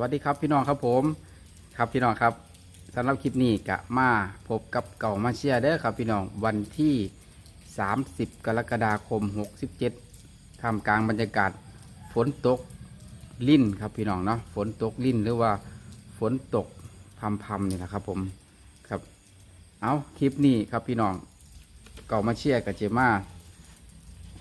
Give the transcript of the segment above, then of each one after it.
วัสดีครับพี่น้องครับผมครับพี่น้องครับสำหรับคลิปนี้กะมาพบกับเก่ามาเชียร์เด้อครับพี่น้องวันที่ 30 กรกฎาคม 67ท่ามกลางบรรยากาศฝนตกลิ่นครับพี่น้องเนาะฝนตกลิ่นหรือว่าฝนตกพำพำๆนี่แหละครับผมครับเอาคลิปนี้ครับพี่น้องเก่ามาเชียร์กับเจมา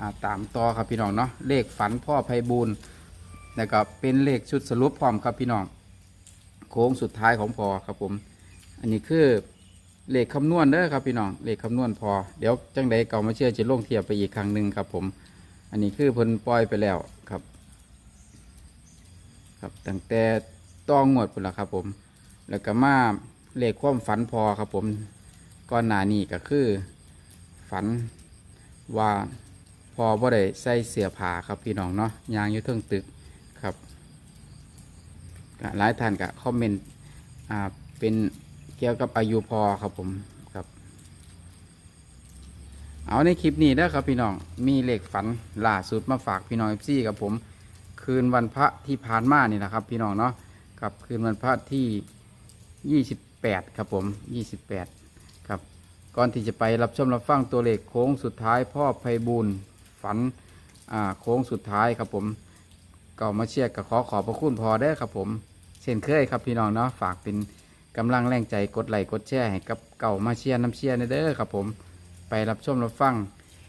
อ่าตามต่อครับพี่น้องเนาะเลขฝันพ่อไพบูล ย์แล้วก็เป็นเลขชุดสรุปพร้อมครับพี่น้องโค้งสุดท้ายของพอครับผม อันนี้คือเลขคำนวณเด้อครับพี่น้องเลขคำนวณพอเดี๋ยวจังใดเก่ามาเชื่อจะลงเทียบไปอีกครั้งหนึ่งครับผม อันนี้คือพิ่นปล่อยไปแล้วครับ ครับตั้งแต่ต้องงวดพุ่นละครับผม แล้วก็มาเลขความฝันพอครับผมก่อนหน้านี้ก็คือ ฝันว่าพอบ่ได้ใส่เสื้อผ้าครับพี่น้องเนาะยางอยู่เทิงตึก หลายท่านก็คอมเมนต์อ่าเป็นเกี่ยวกับอายุพอครับผมครับ เอาในคลิปนี้นะครับพี่น้องมีเหลขฝันล่าสุดมาฝากพี่น้องเอฟซีครับผม คืนวันพระที่ผ่านมานี่นะครับ พี่น้องเนาะกับคืนวันพระที่ 28 ครับผม 28 ครับ ก่อนที่จะไปรับชมรับฟังตัวเลขโค้งสุดท้ายพ่อไพบูลฝันโค้งสุดท้ายครับผมก็มาเชียร์กับขอขอบพระคุณพอได้ครับผม เช่นเคยครับพี่น้องเนาะฝากเป็นกำลังแรงใจกดไลค์กดแชร์ให้กับเก่ามาเชียร์น้ำเชียร์ในเด้อครับผมไปรับชมรับฟัง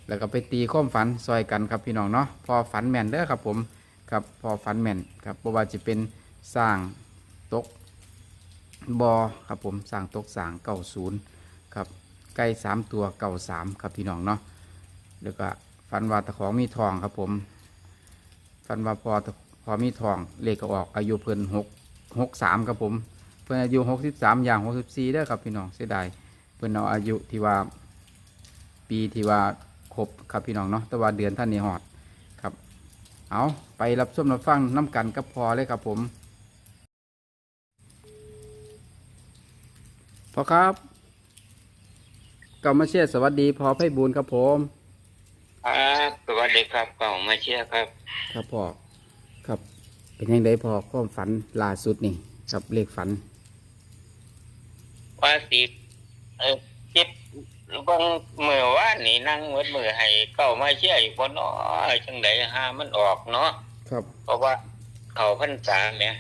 แล้วก็ไปตีข้อมฝันซอยกันครับพี่น้องเนาะพอฝันแม่นเด้อครับผมครับพอฝันแม่นครับเพราะว่าจะเป็นสร้างตกบอครับผมสร้างตกสางเก้าศูนย์ครับไก่สามตัวเก่าสามครับพี่น้องเนาะแล้วก็ฟันว่าตะของมีทองครับผมฟันว่าพอพอมีทองเลขก็ออกอายุเพิ่นหก หกสามครับผม เพิ่นอายุหกสิบสามอย่างหกสิบสี่เด้อครับพี่น้องเสียดายเพิ่นเอาอายุที่ว่าปีที่ว่าครบครับพี่น้องเนาะแต่ว่าเดือนท่านนี้หอดครับ เอาไปรับชมรับฟังน้ำกันกับพอเลยครับผมพอครับกามาเชียร์สวัสดีพอไพบูลย์ครับผมครับสวัสดีครับเก่ามาเชียร์ครับ ครับพ่อครับ เป็นยังไงพอความฝันล่าสุดนี่กับเลขฝัน ว่าสิเออคิดบางเมื่อวานนี่นั่งเมื่อมือให้เก่ามาเชียร์อีกคนน้อยจังไดหามันออกเนาะครับเพราะว่า เขาพันษาเนี่ย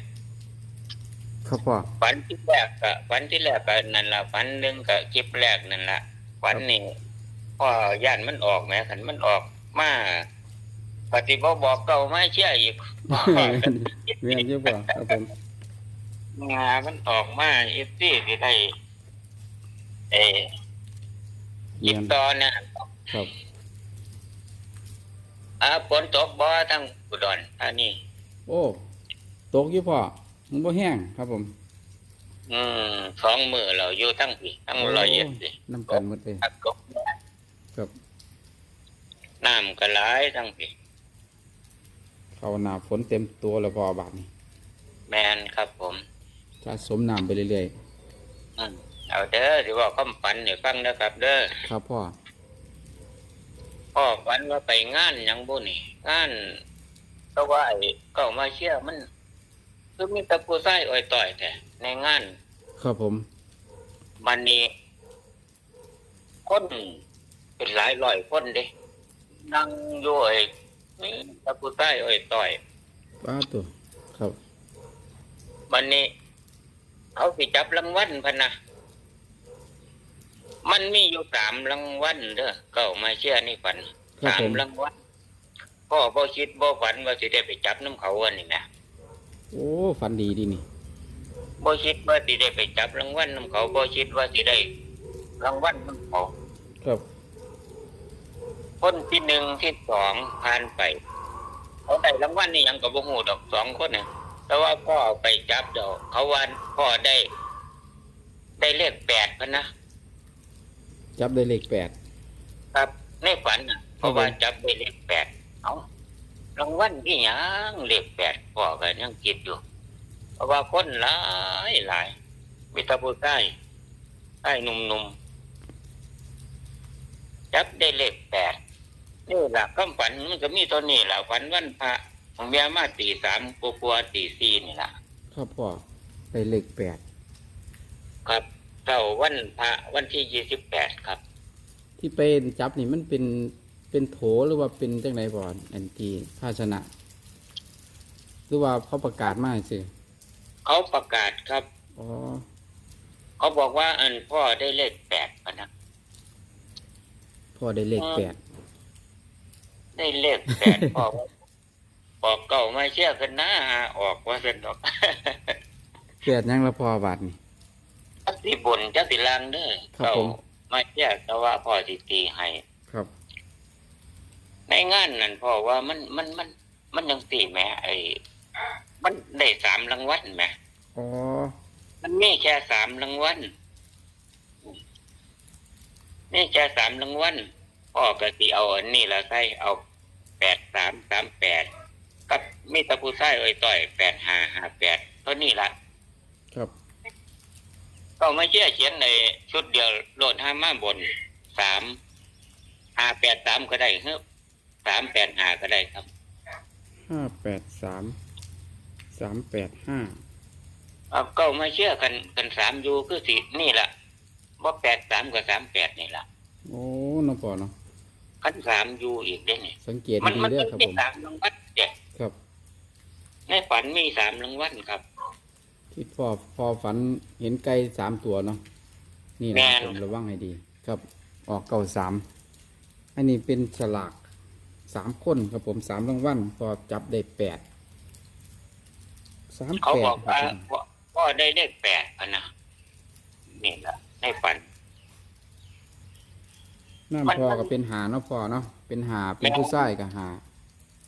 ครับพ่อฝันที่แรกกะฝันที่แรกกะนั่นละฝันหนึ่งกะคลิปแรกนั่นละฝันนี่พ่อย่านมันออกแหมขันมันออกมา ปฏิบัติบอกเก่ามาเชียร์อีกเรียนเยอะพ่อครับผมงามันออกมาเอฟซีที่ได้เออเรียิยบนตอนเนี่ยครับอ่าฝนตกบ่ทั้งอุดรธานีโอ้ตกอยู่พ่อมันบ่แห้งครับผม อืมสองมือเราอยู่ทั้งพี่ทั้งร้อยเอ็ดสิน้ำกันหมดเลยอักกบครับน้ำก็หลายทั้งพี่เขาหนาฝนเต็มตัวแล้วพอบาทนี่แมนครับผมสะสมน้ำไปเรื่อยอืมเอาเด้อที่ว่าคำฝันเนี่ยฟังนะครับ เด้อๆ ครับพ่อ พ่อฝันว่าไปงานหยังบุนี่งานเพราะว่าไอ้เก่ามาเชื่อมัน คือมีแตะปูไส้อ่อยต่อยแต่ในงาน ครับผม มันนี่คนเป็นหลายร้อยคนเด้นั่งอยู่ไอ้ นี่ตะปูใต้ไอ้ต่อยป้าตัวครับมันนี่เขาสิจับรางวัลพันนะมันมีอยู่สามรางวัลเด้อเก่ามาเชื่อนี่ฝันครับสามผมรางวัลพ่อบ่คิดบ่ฝันว่าสิได้ไปจับน้ำเขาวันนี้นะโอ้ฝันดีดีนี่บ่คิดว่าสิได้ไปจับรางวัลน้ำเขาบ่คิดว่าสิได้รางวัลน้ำเขาครับ คนที่หนึ่งที่สองผ่านไปเขาได้รางวัลนี่ยังกับบ่ฮู้ดอกสองคนเนี่ยแต่ว่าพ่อไปจับเดี๋ยวเขาวันพ่อได้ ได้เลขแปดพันนะจับได้เลขแปดครับในฝันน่ะเพราะว่าจับได้เลขแปดเอารางวัลที่ยังเลขแปดพ่อก็ยังคิดอยู่ เพราะว่าคนหลายหลายมีแตาผู้ใต้ใต้หนุ่มๆจับได้เลขแปด นี่แหละคำฝันมันก็มีตัวนี้แหละฝันวันพระของเมียมาตีสามกลัวๆตีสี่นี่แหละคครับพ่อได้เลขแปดครับเช้าวันพระวันที่ยี่สิบแปดครับ ที่ไปจับนี่มันเป็นเป็นโถหรือว่าเป็นจังไหนบ่อนอันที่ภาชนะ หรือว่าเขาประกาศมาสิเขาประกาศครับอ๋อเขาบอกว่าอันพ่อได้เลขแปดพะนะพ่อได้เลขแปด ได้เลขแปดพ่อว่าบอกเก่าไม่เชื่อกันนะหาออกว่าเป็นดอกแปดยังละพ่อบาทนี่จักสิบนจักสิลางเด้อครับเก่าผมไม่เชื่อแต่ว่าพ่อสิตีให้ครับในงานนั่นพ่อว่ามันมันมัน มันยังตีแหม่ไอ้มันได้สามรางวัลแหม่อ๋อมันมีแค่สามรางวัลนี่แค่สามรางวัล พ่อก็สิเอาอันนี้ละใส่เอาแปดสามสามแปดกับมีตะปูไส้เอ้ยต่อยแปดห้าห้าแปดเท่านี้ละครับ ก็ไม่เชื่อเขียนในชุดเดียวโหลดห้ามาบนสามห้าแปดสามก็ได้เฮ้สามแปดห้าก็ได้ครับห้าแปดสามสามแปดห้าเอาก็ไม่เชื่อกันกันสามอยู่คือสินี่แหละว่าแปดสามกับสามแปดนี่แหละโอ้น้องพ่อเนาะ ขันสามอยู่อีกได้นี่สังเกตมันดีมันเด้อมันครับมีผม สามรางวัลเด็กครับ ในฝันมีสามรางวัลครับ ที่พ่อพ่อฝันเห็นไก่สามตัวเนาะนี่นะแม่ครับนผมระวังให้ดี ครับ ออกเก่าสามอันนี้เป็นฉลากสามคนครับผมสามรางวัลพอจับได้แปดสามเขาแปบดอกครับว่าผมว่าว่าได้เลขแปดอะนะนี่แหละในฝัน น้ามันพ่อมันก็เป็นหาเนาะพ่อเนาะเป็นหาเป็นผู้ชายกับหา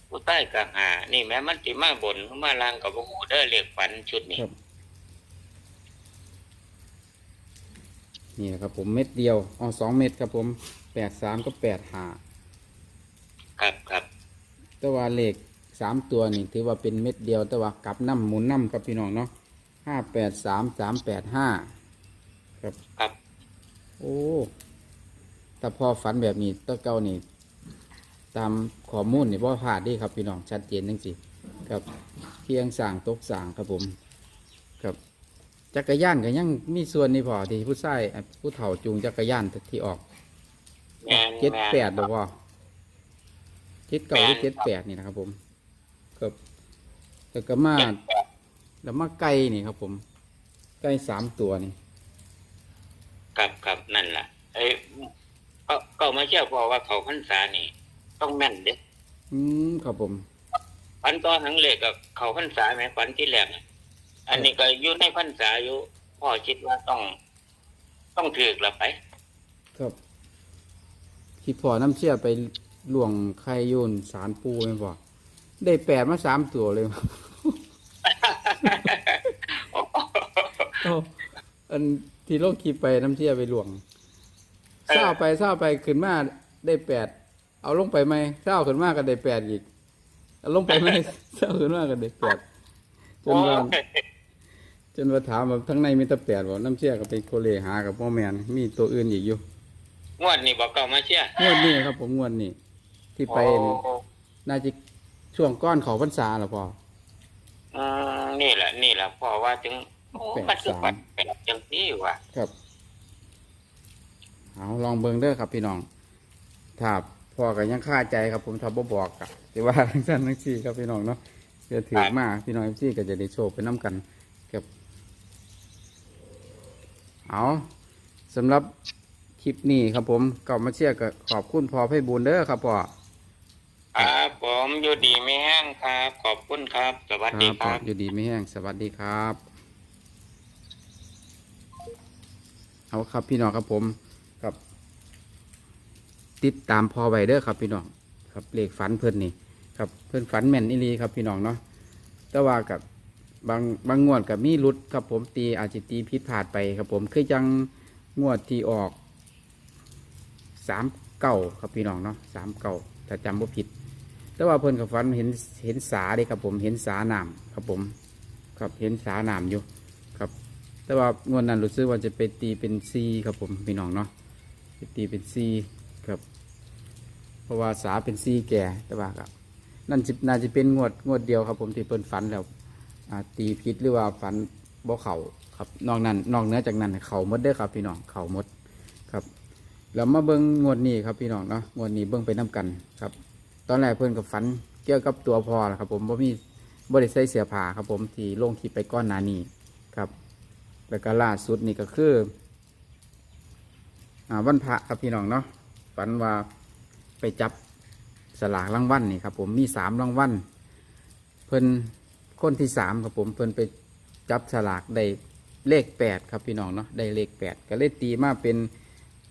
ผู้ใต้กะหา นี่แม้มันติมาบนมาลางกับโอ้โหเด้อเลขฝันชุดนี้ครับนี่นะครับผมเม็ดเดียวอ๋อสองเม็ดครับผมแปดสามก็แปดหาครับครับแต่ว่าเลขสามตัวนี่ถือว่าเป็นเม็ดเดียวแต่ว่ากลับน้ำหมุนน้ำครับพี่น้องเนาะห้าแปดสามสามแปดห้าครับครับ โอ้ แต่พอฝันแบบนี้ตะเก้านี่ตามข้อมูลนี่ว่าพลาดเดีครับ พี่น้องชัดเจนจังสิครับเพียงสั่งตกสั่งครับผมครับจักรยานก็ยังมีส่วนนี่พอที่ผู้ชายอะผู้เฒ่าจูงจักรยานที่ออกแม่นเจ็ดม่นแปดบอกว่าเจ็ดเก้าหรือเจ็ดแปดนี่นะครับผมครับแล้วก็มาเจ็ดแปดแล้วมาไก่นี่ครับ ผมไก่สามตัวนี่ครับครับนั่นแหละไอ้ ก็ก็ไม่เชื่อพอว่าเขาพรรษานี่ ต้องแม่นเด้อืมครับผมฝันต่อหังเลขกับเขาพรรษาไหมฝันที่แรกอะอันนี้ก็อยู่ในพรรษาอยู่พ่อคิดว่าต้อง ต้องถือกละไป ครับที่พอน้ำเชี่ยไปหลวงไข่โยนสารปูไม่พอได้แปดมาสามตัวเลยเอาอันที่โลกคีไปน้ำเชี่ยไปหลวง เศร้าไปเศร้าไปขึ้นมาได้แปดเอาลงไปไหมเศร้าขึ้นมาก็ได้แปดอีกเอาลงไปไหมเศร้าขึ้นมาก็ได้แปดจนว่าจนว่าถามว่าทั้งในมีแต่แปดบอกน้ำเชี่ยก็ไปโคเลหากับพ่อแมนมีตัวอื่นอีกอยู่งวดนี่บอกเก่ามาเชื่องวดนี้ครับ ผมงวดนี้ที่ไปโอ้น่าจะช่วงก้อนเขาพรรษาหรอพออืมนี่แหละ นี่แหละพ่อว่าถึงโอ้แปดมันคือสามฝันแปดจังนี้ว่ะครับ เอาลองเบิ่งเด้อครับพี่น้องถ้าพ่อก็ยังคาใจครับผมถ้าบ่บอกกะแต่ว่าทั้งสั้นทั้งสี่ครับพี่น้องเนาะเดี๋ยวถือมาพี่น้องพี่ก็จะได้โชคไปน้ำกันครับเอาสำหรับคลิปนี้ครับผมก็มาเชียร์กับขอบคุณพ่อไพบูลย์เด้อครับพ่อครับผมอยู่ดีไม่แห้งครับ ขอบคุณครับ สวัสดีคพ่อรับอยู่ดีไม่แห้งสวัสดีครับ เอาครับพี่น้องครับผมครับ ติดตามพอไวเด้อครับพี่น้องครับเลขฝันเพิ่นนี่ครับเพิ่นฝันแม่นอีหลีครับพี่น้องเนาะแต่ว่ากับบางบางงวดกับมีรุดครับผมตีอาจจะตีผิดพลาดไปครับผมคือจังงวดที่ออกสามเก้าครับพี่น้องเนาะสามเก้าถ้าจำว่ผิด แต่ว่าเพิ่นกับฝันเห็นเห็นสาเด้ครับผมเห็นสาหนามครับผม ครับเห็นสาหนามอยู่ครับ แต่ว่างวดนั้นรู้สึกว่าจะไปตีเป็นซีครับผมพี่น้องเนาะไปตีเป็นซี ครับ เพราะว่าสาเป็นซีแก่แต่ว่าครับ นั่นจิน่าจะเป็นงวดงวดเดียวครับ ผมที่เพิ่นฝันแล้วอ่าตีพิษหรือว่าฝันบ่เข่าครับ นอกนั้นนอกเหนือจากนั้นเข่าหมดเด้อครับ พี่น้องเข่าหมดครับแล้วมาเบิ้งงวดนี้ครับพี่น้องเนาะงวดนี้เบิ้งไปน้กันครับ ตอนแรกเพื่อนกับฝันเกี่ยวกับตัวพอครับ ผมบ่มีบ่ได้ใส่เสียผาครับ ผมที่ลงคลิปไปก้อนหนานีครับ แล้วก็ล่าสุดนี่ก็คือ อ่าวันพระครับพี่น้องเนาะ ฝันว่าไปจับสลากรางวัลนี่ครับ ผมมีสามรางวัลเพิ่นคนที่สามครับผมเพิ่นไปจับสลากได้เลขแปดครับพี่น้องเนาะได้เลขแปดก็เลยตีมาเป็น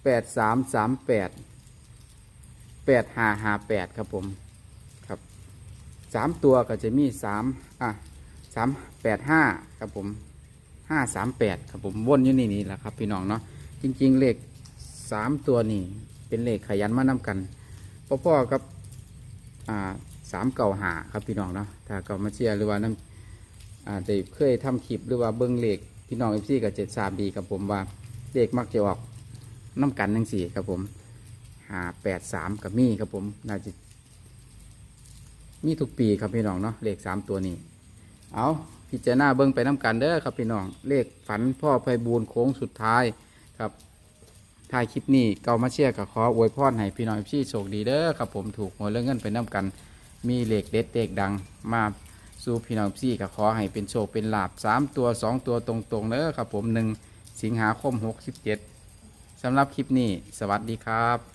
แปดสามสามแปดแปดห้าห้าแปดครับผมครับสามตัวก็จะมีสามอะสามแปดห้าครับผมห้าสามแปดครับผมวนอยู่นี่นี่แหละครับพี่น้องเนาะจริง ๆ เลขสามตัวนี่ เป็นเลขขยันมานำกันพ่อๆครับอ่าสามเก่าหาครับพี่น้องเนาะถ้าเก่ามาเชียร์หรือว่าน้ำอ่าได้เคยทำคลิปหรือว่าเบิ้งเลขพี่น้องเอฟซีกับเจ็ดสามดีครับผมว่าเลขมักจะออกน้ำกันทั้งสี่ครับผมหาแปดสามกับมี่ครับผมน่าจะมีทุกปีครับพี่น้องเนาะเลขสามตัวนี้ เอาพิจารณาเบิ้งไปน้ำกันเด้อครับพี่น้องเลขฝันพ่อไพบูลโค้งสุดท้ายครับ ถ่ายคลิปนี้เกามาเชียร์กับขออวยพรให้พี่น้องพี่โชคดีเด้อครับผมถูกหวยเรื่องเงินไปน้ำกัน มีเหล็กเด็ดเด็กดังมาสู่พี่น้องพี่กับขอให้เป็นโชคเป็นลาบสามตัวสองตัวตรงๆเด้อครับผมหนึ่งสิงหาคมหกสิบเจ็ดสำหรับคลิปนี้ สวัสดีครับ